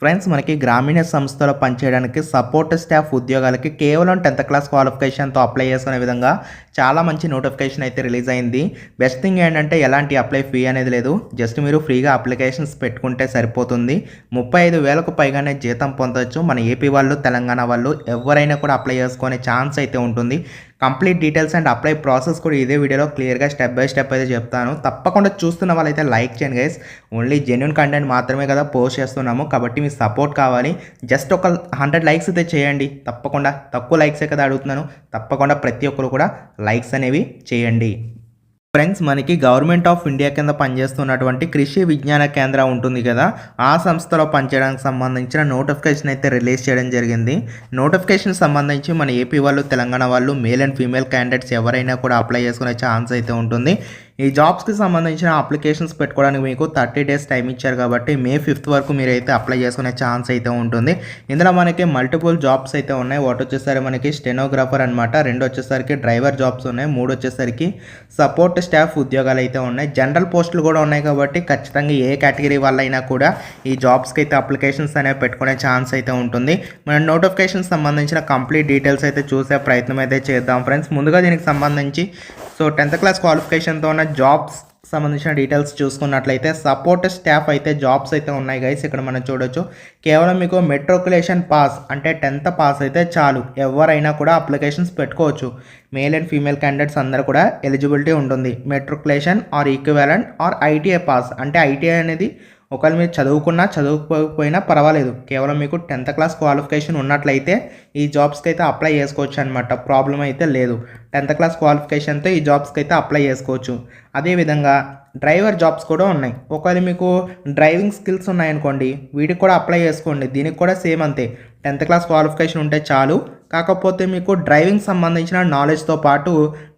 Friends మనకి గ్రామీణ సంస్థలో పనిచేయడానికి సపోర్ట్ స్టాఫ్ ఉద్యోగాలకి కేవలం టెన్త్ క్లాస్ క్వాలిఫికేషన్తో అప్లై చేసుకునే విధంగా చాలా మంచి నోటిఫికేషన్ అయితే రిలీజ్ అయింది. బెస్ట్ థింగ్ ఏంటంటే ఎలాంటి అప్లై ఫీ అనేది లేదు. జస్ట్ మీరు ఫ్రీగా అప్లికేషన్స్ పెట్టుకుంటే సరిపోతుంది. ముప్పై ఐదు వేలకు పైగానే జీతం పొందొచ్చు. మన ఏపీ వాళ్ళు తెలంగాణ వాళ్ళు ఎవరైనా కూడా అప్లై చేసుకునే ఛాన్స్ అయితే ఉంటుంది. Complete details and apply process కూడా ఇదే వీడియోలో క్లియర్గా స్టెప్ బై స్టెప్ అయితే చెప్తాను. తప్పకుండా చూస్తున్న వాళ్ళైతే లైక్ చేయండి గైస్ ఓన్లీ జెన్యున్ కంటెంట్ మాత్రమే కదా పోస్ట్ చేస్తున్నాము. కాబట్టి మీ సపోర్ట్ కావాలి. జస్ట్ ఒక హండ్రెడ్ లైక్స్ అయితే చేయండి. తప్పకుండా తక్కువ లైక్సే కదా అడుగుతున్నాను. తప్పకుండా ప్రతి ఒక్కరు కూడా లైక్స్ అనేవి చేయండి. ఫ్రెండ్స్ మనకి గవర్నమెంట్ ఆఫ్ ఇండియా కింద పనిచేస్తున్నటువంటి కృషి విజ్ఞాన కేంద్రం ఉంటుంది కదా. ఆ సంస్థలో పనిచేయడానికి సంబంధించిన నోటిఫికేషన్ అయితే రిలీజ్ చేయడం జరిగింది. నోటిఫికేషన్ సంబంధించి మన ఏపీ వాళ్ళు తెలంగాణ వాళ్ళు మేల్ అండ్ ఫీమేల్ క్యాండిడేట్స్ ఎవరైనా కూడా అప్లై చేసుకునే ఛాన్స్ అయితే ఉంటుంది. ఈ జాబ్స్కి సంబంధించిన అప్లికేషన్స్ పెట్టుకోవడానికి మీకు థర్టీ డేస్ టైం ఇచ్చారు కాబట్టి మే ఫిఫ్త్ వరకు మీరైతే అప్లై చేసుకునే ఛాన్స్ అయితే ఉంటుంది. ఇందులో మనకి మల్టిపుల్ జాబ్స్ అయితే ఉన్నాయి. ఒకటి వచ్చేసరికి మనకి స్టెనోగ్రాఫర్ అనమాట రెండు వచ్చేసరికి డ్రైవర్ జాబ్స్ ఉన్నాయి. మూడు వచ్చేసరికి సపోర్ట్ స్టాఫ్ ఉద్యోగాలు అయితే ఉన్నాయి. జనరల్ పోస్టులు కూడా ఉన్నాయి కాబట్టి ఖచ్చితంగా ఏ కేటగిరీ వాళ్ళైనా కూడా ఈ జాబ్స్కి అయితే అప్లికేషన్స్ అనేవి పెట్టుకునే ఛాన్స్ అయితే ఉంటుంది. మన నోటిఫికేషన్ సంబంధించిన కంప్లీట్ డీటెయిల్స్ అయితే చూసే ప్రయత్నం అయితే చేద్దాం ఫ్రెండ్స్ ముందుగా దీనికి సంబంధించి సో టెన్త్ క్లాస్ క్వాలిఫికేషన్తో ఉన్న జాబ్స్ సంబంధించిన డీటెయిల్స్ చూసుకున్నట్లయితే సపోర్ట్ స్టాఫ్ అయితే జాబ్స్ అయితే ఉన్నాయి గైస్ ఇక్కడ మనం చూడొచ్చు. కేవలం మీకు మెట్రోకులేషన్ పాస్ అంటే టెన్త్ పాస్ అయితే చాలు. ఎవరైనా కూడా అప్లికేషన్స్ పెట్టుకోవచ్చు. మేల్ అండ్ ఫీమేల్ క్యాండిడేట్స్ అందరూ కూడా ఎలిజిబిలిటీ ఉంటుంది. Matriculation or equivalent or ITI pass. అంటే ఐటీఐ అనేది ఒకవేళ మీరు చదువుకున్నా చదువుకోకపోయినా పర్వాలేదు. కేవలం మీకు టెన్త్ క్లాస్ క్వాలిఫికేషన్ ఉన్నట్లయితే ఈ జాబ్స్కి అయితే అప్లై చేసుకోవచ్చు అనమాట ప్రాబ్లం అయితే లేదు. టెన్త్ క్లాస్ క్వాలిఫికేషన్తో ఈ జాబ్స్కి అయితే అప్లై చేసుకోవచ్చు. అదేవిధంగా డ్రైవర్ జాబ్స్ కూడా ఉన్నాయి. ఒకవేళ మీకు డ్రైవింగ్ స్కిల్స్ ఉన్నాయనుకోండి వీటికి కూడా అప్లై చేసుకోండి. దీనికి కూడా సేమ్ అంతే. టెన్త్ క్లాస్ క్వాలిఫికేషన్ ఉంటే చాలు. కాకపోతే మీకు డ్రైవింగ్ సంబంధించిన నాలెడ్జ్తో పాటు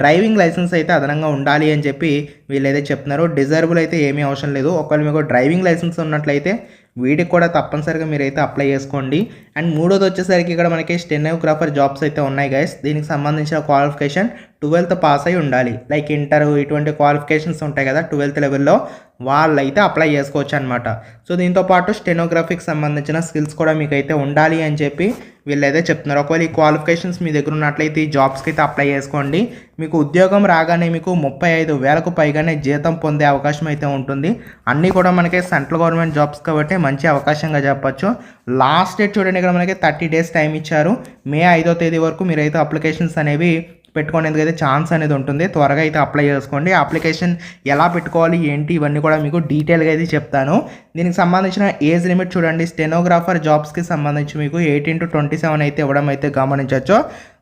డ్రైవింగ్ లైసెన్స్ అయితే అదనంగా ఉండాలి అని చెప్పి వీళ్ళైతే చెప్తున్నారు డిజర్బుల్ అయితే ఏమీ అవసరం లేదు. ఒకవేళ మీకు డ్రైవింగ్ లైసెన్స్ ఉన్నట్లయితే వీటికి కూడా తప్పనిసరిగా మీరైతే అప్లై చేసుకోండి. అండ్ మూడోది వచ్చేసరికి ఇక్కడ మనకి స్టెనోగ్రాఫర్ జాబ్స్ అయితే ఉన్నాయి గైస్ దీనికి సంబంధించిన క్వాలిఫికేషన్ ట్వెల్త్ పాస్ అయి ఉండాలి. లైక్ ఇంటర్ ఇటువంటి క్వాలిఫికేషన్స్ ఉంటాయి కదా ట్వెల్త్ లెవెల్లో వాళ్ళైతే అప్లై చేసుకోవచ్చు అనమాట సో దీంతో పాటు స్టెనోగ్రఫీకి సంబంధించిన స్కిల్స్ కూడా మీకు అయితే ఉండాలి అని చెప్పి వీళ్ళైతే చెప్తున్నారు. ఒకవేళ ఈ క్వాలిఫికేషన్స్ మీ దగ్గర ఉన్నట్లయితే ఈ జాబ్స్కి అయితే అప్లై చేసుకోండి. మీకు ఉద్యోగం రాగానే మీకు ముప్పై ఐదు వేలకు పైగానే జీతం పొందే అవకాశం అయితే ఉంటుంది. అన్నీ కూడా మనకి సెంట్రల్ గవర్నమెంట్ జాబ్స్ కాబట్టి మంచి అవకాశంగా చెప్పచ్చు. లాస్ట్ డేట్ చూడండి ఇక్కడ మనకి థర్టీ డేస్ టైం ఇచ్చారు. మే ఐదో తేదీ వరకు మీరైతే అప్లికేషన్స్ అనేవి పెట్టుకునేందుకు అయితే ఛాన్స్ అనేది ఉంటుంది. త్వరగా అయితే అప్లై చేసుకోండి. అప్లికేషన్ ఎలా పెట్టుకోవాలి ఏంటి ఇవన్నీ కూడా మీకు డీటెయిల్గా అయితే చెప్తాను. దీనికి సంబంధించిన ఏజ్ లిమిట్ చూడండి. స్టెనోగ్రాఫర్ జాబ్స్కి సంబంధించి మీకు ఎయిటీన్ టు ట్వంటీ సెవెన్ అయితే ఇవ్వడం అయితే గమనించవచ్చు.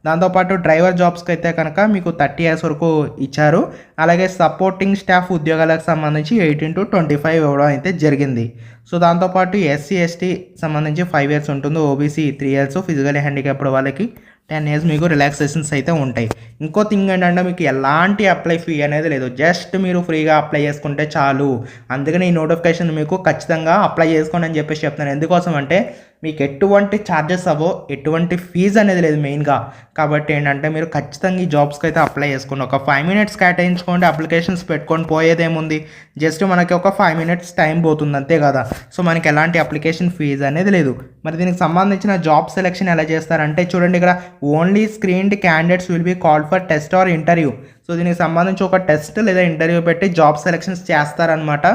దాంతోపాటు డ్రైవర్ జాబ్స్కి అయితే కనుక మీకు థర్టీ ఇయర్స్ వరకు ఇచ్చారు. అలాగే సపోర్టింగ్ స్టాఫ్ ఉద్యోగాలకు సంబంధించి ఎయిటీన్ టు ట్వంటీ ఫైవ్ ఇవ్వడం అయితే జరిగింది. సో దాంతోపాటు ఎస్సీ ఎస్టీ సంబంధించి ఫైవ్ ఇయర్స్ ఉంటుంది. OBC three years physical handicapped వాళ్ళకి. టెన్ ఇయర్స్ మీకు రిలాక్సేషన్స్ అయితే ఉంటాయి. ఇంకో థింగ్ ఏంటంటే మీకు ఎలాంటి అప్లై ఫీ అనేది లేదు. జస్ట్ మీరు ఫ్రీగా అప్లై చేసుకుంటే చాలు. అందుకని ఈ నోటిఫికేషన్ మీకు ఖచ్చితంగా అప్లై చేసుకోండి అని చెప్పేసి చెప్తున్నాను. ఎందుకోసం అంటే మీకు ఎటువంటి ఛార్జెస్ అవ్వో ఎటువంటి ఫీజు అనేది లేదు మెయిన్గా కాబట్టి ఏంటంటే మీరు ఖచ్చితంగా ఈ జాబ్స్కి అయితే అప్లై చేసుకోండి. ఒక ఫైవ్ మినిట్స్ కేటాయించుకోండి అప్లికేషన్స్ పెట్టుకొని పోయేదేముంది జస్ట్ మనకి ఒక ఫైవ్ మినిట్స్ టైం పోతుంది అంతే కదా? సో మనకి ఎలాంటి అప్లికేషన్ ఫీజు అనేది లేదు. మరి దీనికి సంబంధించిన జాబ్ సెలెక్షన్ ఎలా చేస్తారంటే చూడండి ఇక్కడ only screened candidates will be called for test or interview so దీనికి సంబంధించి ఒక టెస్ట్ లేదా ఇంటర్వ్యూ పెట్టి జాబ్ సెలెక్షన్స్ చేస్తారనమాట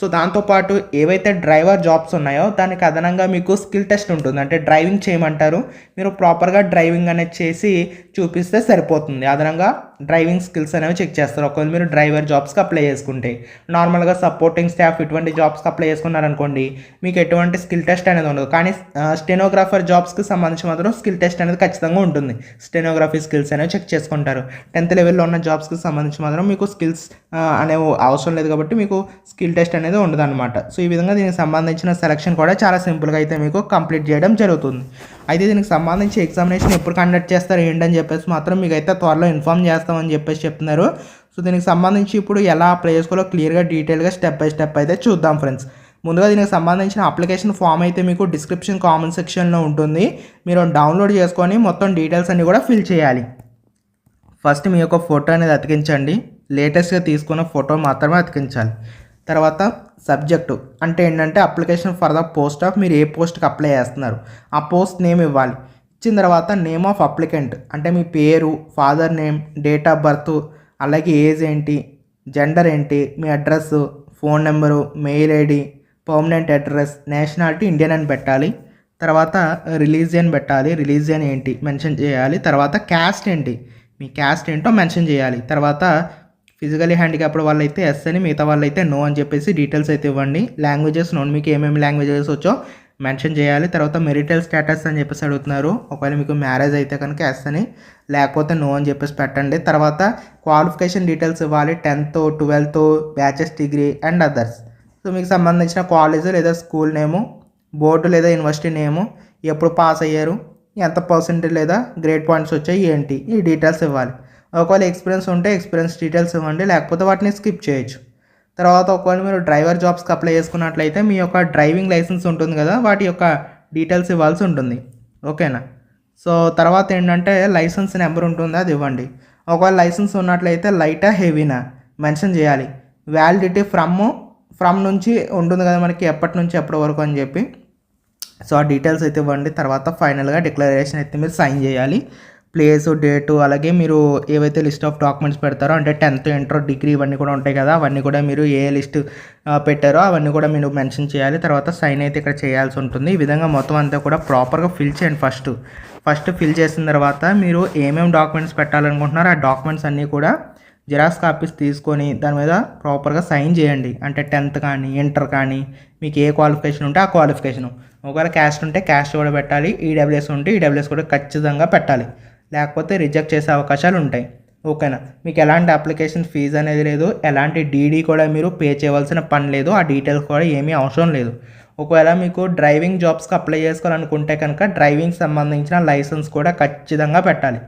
సో దాంతోపాటు ఏవైతే డ్రైవర్ జాబ్స్ ఉన్నాయో దానికి అదనంగా మీకు స్కిల్ టెస్ట్ ఉంటుంది. అంటే డ్రైవింగ్ చేయమంటారు. మీరు ప్రాపర్గా డ్రైవింగ్ అనేది చేసి చూపిస్తే సరిపోతుంది. అదనంగా డ్రైవింగ్ స్కిల్స్ అనేవి చెక్ చేస్తారు. ఒకవేళ మీరు డ్రైవర్ జాబ్స్కి అప్లై చేసుకుంటే నార్మల్గా సపోర్టింగ్ స్టాఫ్ ఇటువంటి జాబ్స్కి అప్లై చేసుకున్నారనుకోండి మీకు ఎటువంటి స్కిల్ టెస్ట్ అనేది ఉండదు. కానీ స్టెనోగ్రాఫర్ జాబ్స్కి సంబంధించి మాత్రం స్కిల్ టెస్ట్ అనేది ఖచ్చితంగా ఉంటుంది. స్టెనోగ్రఫీ స్కిల్స్ అనేవి చెక్ చేసుకుంటారు. టెన్త్ లెవెల్లో ఉన్న జాబ్స్కి సంబంధించి మాత్రం మీకు స్కిల్స్ అనేవి అవసరం లేదు కాబట్టి మీకు స్కిల్ టెస్ట్ అనేది ఉండదు అనమాట సో ఈ విధంగా దీనికి సంబంధించిన సెలక్షన్ కూడా చాలా సింపుల్గా అయితే మీకు కంప్లీట్ చేయడం జరుగుతుంది. అయితే దీనికి సంబంధించి ఎగ్జామినేషన్ ఎప్పుడు కండక్ట్ చేస్తారు ఏంటని చెప్పేసి మాత్రం మీకు అయితే త్వరలో ఇన్ఫామ్ చేస్తామని చెప్పేసి చెప్తున్నారు. సో దీనికి సంబంధించి ఇప్పుడు ఎలా అప్లై చేసుకోవాలో క్లియర్గా డీటెయిల్గా స్టెప్ బై స్టెప్ అయితే చూద్దాం ఫ్రెండ్స్ ముందుగా దీనికి సంబంధించిన అప్లికేషన్ ఫామ్ అయితే మీకు డిస్క్రిప్షన్ కామెంట్ సెక్షన్లో ఉంటుంది. మీరు డౌన్లోడ్ చేసుకొని మొత్తం డీటెయిల్స్ అన్నీ కూడా ఫిల్ చేయాలి. ఫస్ట్ మీ యొక్క ఫోటో అనేది అతికించండి. లేటెస్ట్గా తీసుకున్న ఫోటో మాత్రమే అతికించాలి. తర్వాత సబ్జెక్టు అంటే ఏంటంటే application for the post of మీరు ఏ పోస్ట్కి అప్లై చేస్తున్నారు. ఆ పోస్ట్ నేమ్ ఇవ్వాలి. ఇచ్చిన తర్వాత నేమ్ ఆఫ్ అప్లికెంట్ అంటే మీ పేరు father name date of birth అలాగే ఏజ్ ఏంటి జెండర్ ఏంటి మీ address phone number mail ID permanent address nationality Indian అని పెట్టాలి. తర్వాత రిలీజియన్ పెట్టాలి. రిలీజియన్ ఏంటి? మెన్షన్ చేయాలి. తర్వాత క్యాస్ట్ ఏంటి? మీ క్యాస్ట్ ఏంటో మెన్షన్ చేయాలి. తర్వాత ఫిజికలీ హ్యాండిక్యాప్డ్ వాళ్ళైతే ఎస్ అని మిగతా వాళ్ళైతే నో అని చెప్పేసి డీటెయిల్స్ అయితే ఇవ్వండి. లాంగ్వేజెస్ నోన్ మీకు ఏమేమి లాంగ్వేజెస్ వచ్చో మెన్షన్ చేయాలి. తర్వాత మెరిటల్ స్టేటస్ అని చెప్పేసి అడుగుతున్నారు. ఒకవేళ మీకు మ్యారేజ్ అయితే కనుక ఎస్ అని లేకపోతే నో అని చెప్పేసి పెట్టండి. తర్వాత క్వాలిఫికేషన్ డీటెయిల్స్ ఇవ్వాలి. Tenth twelfth batches degree and others. So మీకు సంబంధించిన కాలేజ్ లేదా స్కూల్ నేము బోర్డు లేదా యూనివర్సిటీ నేము ఎప్పుడు పాస్ అయ్యారు ఎంత పర్సెంటేజ్ లేదా గ్రేడ్ పాయింట్స్ వచ్చాయి ఏంటి ఈ డీటెయిల్స్ ఇవ్వాలి. ఒకవేళ ఎక్స్పీరియన్స్ ఉంటే ఎక్స్పీరియన్స్ డీటెయిల్స్ ఇవ్వండి లేకపోతే వాటిని స్కిప్ చేయొచ్చు. తర్వాత ఒకవేళ మీరు డ్రైవర్ జాబ్స్కి అప్లై చేసుకున్నట్లయితే మీ యొక్క డ్రైవింగ్ లైసెన్స్ ఉంటుంది కదా వాటి యొక్క డీటెయిల్స్ ఇవ్వాల్సి ఉంటుంది. ఓకేనా సో తర్వాత ఏంటంటే లైసెన్స్ నెంబర్ ఉంటుంది అది ఇవ్వండి. ఒకవేళ లైసెన్స్ ఉన్నట్లయితే లైటా హెవీనా మెన్షన్ చేయాలి. వ్యాలిడిటీ ఫ్రమ్ ఫ్రమ్ నుంచి ఉంటుంది కదా మనకి ఎప్పటి నుంచి ఎప్పటి వరకు అని చెప్పి. సో ఆ డీటెయిల్స్ అయితే ఇవ్వండి. తర్వాత ఫైనల్గా డిక్లరేషన్ అయితే మీరు సైన్ చేయాలి. ప్లేస్ డేటు అలాగే మీరు ఏవైతే లిస్ట్ ఆఫ్ డాక్యుమెంట్స్ పెడతారో అంటే టెన్త్ ఇంటర్ డిగ్రీ ఇవన్నీ కూడా ఉంటాయి కదా అవన్నీ కూడా మీరు ఏ లిస్ట్ పెట్టారో అవన్నీ కూడా మీరు మెన్షన్ చేయాలి. తర్వాత సైన్ అయితే ఇక్కడ చేయాల్సి ఉంటుంది. ఈ విధంగా మొత్తం అంతా కూడా ప్రాపర్గా ఫిల్ చేయండి ఫస్ట్ ఫస్ట్ ఫిల్ చేసిన తర్వాత మీరు ఏమేమి డాక్యుమెంట్స్ పెట్టాలనుకుంటున్నారో ఆ డాక్యుమెంట్స్ అన్నీ కూడా జిరాక్స్ కాపీస్ తీసుకొని దాని మీద ప్రాపర్గా సైన్ చేయండి. అంటే టెన్త్ కానీ ఇంటర్ కానీ మీకు ఏ క్వాలిఫికేషన్ ఉంటే ఆ క్వాలిఫికేషన్ ఒకవేళ క్యాస్ట్ ఉంటే క్యాస్ట్ కూడా పెట్టాలి ఈడబ్ల్యూఎస్ ఉంటే ఈడబ్ల్యూఎస్ కూడా ఖచ్చితంగా పెట్టాలి. లేకపోతే రిజెక్ట్ చేసే అవకాశాలు ఉంటాయి. ఓకేనా? మీకు ఎలాంటి అప్లికేషన్ ఫీజు అనేది లేదు. ఎలాంటి డీడీ కూడా మీరు పే చేయవలసిన పని లేదు. ఆ డీటెయిల్స్ కూడా ఏమీ అవసరం లేదు. ఒకవేళ మీకు డ్రైవింగ్ జాబ్స్కి అప్లై చేసుకోవాలనుకుంటే కనుక డ్రైవింగ్ సంబంధించిన లైసెన్స్ కూడా ఖచ్చితంగా పెట్టాలి.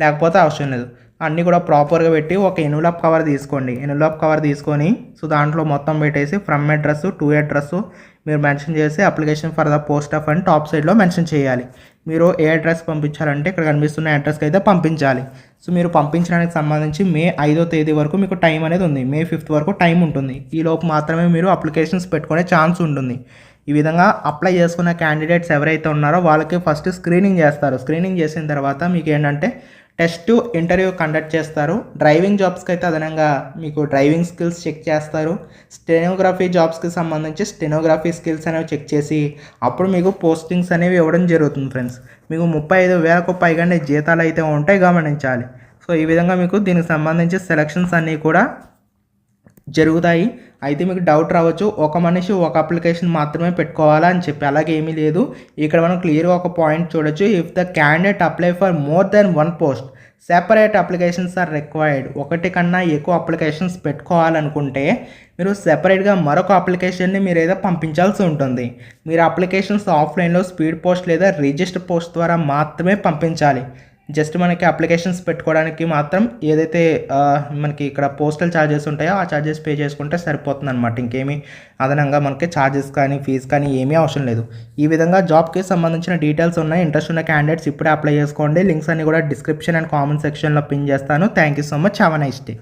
లేకపోతే అవసరం లేదు. అన్నీ కూడా ప్రాపర్గా పెట్టి ఒక ఎనులాప్ కవర్ తీసుకోండి. ఎనులాప్ కవర్ తీసుకొని సో దాంట్లో మొత్తం పెట్టేసి ఫ్రమ్ అడ్రస్ టు అడ్రస్ మీరు మెన్షన్ చేసి application for the post of అని టాప్ సైడ్లో మెన్షన్ చేయాలి. మీరు ఏ అడ్రస్ పంపించాలంటే ఇక్కడ కనిపిస్తున్న అడ్రస్కి అయితే పంపించాలి. సో మీరు పంపించడానికి సంబంధించి మే ఐదో తేదీ వరకు మీకు టైం అనేది ఉంది. మే ఫిఫ్త్ వరకు టైం ఉంటుంది. ఈ లోపు మాత్రమే మీరు అప్లికేషన్స్ పెట్టుకునే ఛాన్స్ ఉంటుంది. ఈ విధంగా అప్లై చేసుకున్న క్యాండిడేట్స్ ఎవరైతే ఉన్నారో వాళ్ళకి ఫస్ట్ స్క్రీనింగ్ చేస్తారు. స్క్రీనింగ్ చేసిన తర్వాత మీకు ఏంటంటే టెస్ట్ ఇంటర్వ్యూ కండక్ట్ చేస్తారు. డ్రైవింగ్ జాబ్స్కి అయితే అదనంగా మీకు డ్రైవింగ్ స్కిల్స్ చెక్ చేస్తారు. స్టెనోగ్రఫీ జాబ్స్కి సంబంధించి స్టెనోగ్రఫీ స్కిల్స్ అనేవి చెక్ చేసి అప్పుడు మీకు పోస్టింగ్స్ అనేవి ఇవ్వడం జరుగుతుంది ఫ్రెండ్స్. మీకు ముప్పై ఐదు వేలకు పైగానే జీతాలు అయితే ఉంటాయి గమనించాలి. సో ఈ విధంగా మీకు దీనికి సంబంధించి సెలక్షన్స్ అన్నీ కూడా జరుగుతాయి. అయితే మీకు డౌట్ రావచ్చు ఒక మనిషి ఒక అప్లికేషన్ మాత్రమే పెట్టుకోవాలా అని చెప్పి అలాగే ఏమీ లేదు. ఇక్కడ మనం క్లియర్గా ఒక పాయింట్ చూడొచ్చు. If the candidate apply for more than one post separate applications are required ఒకటి కన్నా ఎక్కువ అప్లికేషన్స్ పెట్టుకోవాలనుకుంటే మీరు సెపరేట్గా మరొక అప్లికేషన్ని మీరు ఏదో పంపించాల్సి ఉంటుంది. మీరు అప్లికేషన్స్ ఆఫ్లైన్లో స్పీడ్ పోస్ట్ లేదా రిజిస్టర్ పోస్ట్ ద్వారా మాత్రమే పంపించాలి. జస్ట్ మనకి అప్లికేషన్స్ పెట్టుకోవడానికి మాత్రం ఏదైతే మనకి ఇక్కడ పోస్టల్ ఛార్జెస్ ఉంటాయో ఆ ఛార్జెస్ పే చేసుకుంటే సరిపోతుంది అనమాట ఇంకేమీ అదనంగా మనకి ఛార్జెస్ కానీ ఫీజు కానీ ఏమీ అవసరం లేదు. ఈ విధంగా జాబ్కి సంబంధించిన డీటెయిల్స్ ఉన్నాయి. ఇంట్రెస్ట్ ఉన్న క్యాండిడేట్స్ ఇప్పుడే అప్లై చేసుకోండి. లింక్స్ అన్ని కూడా డిస్క్రిప్షన్ అండ్ కామెంట్ సెక్షన్లో పిన్ చేస్తాను. Thank you so much. Have nice day.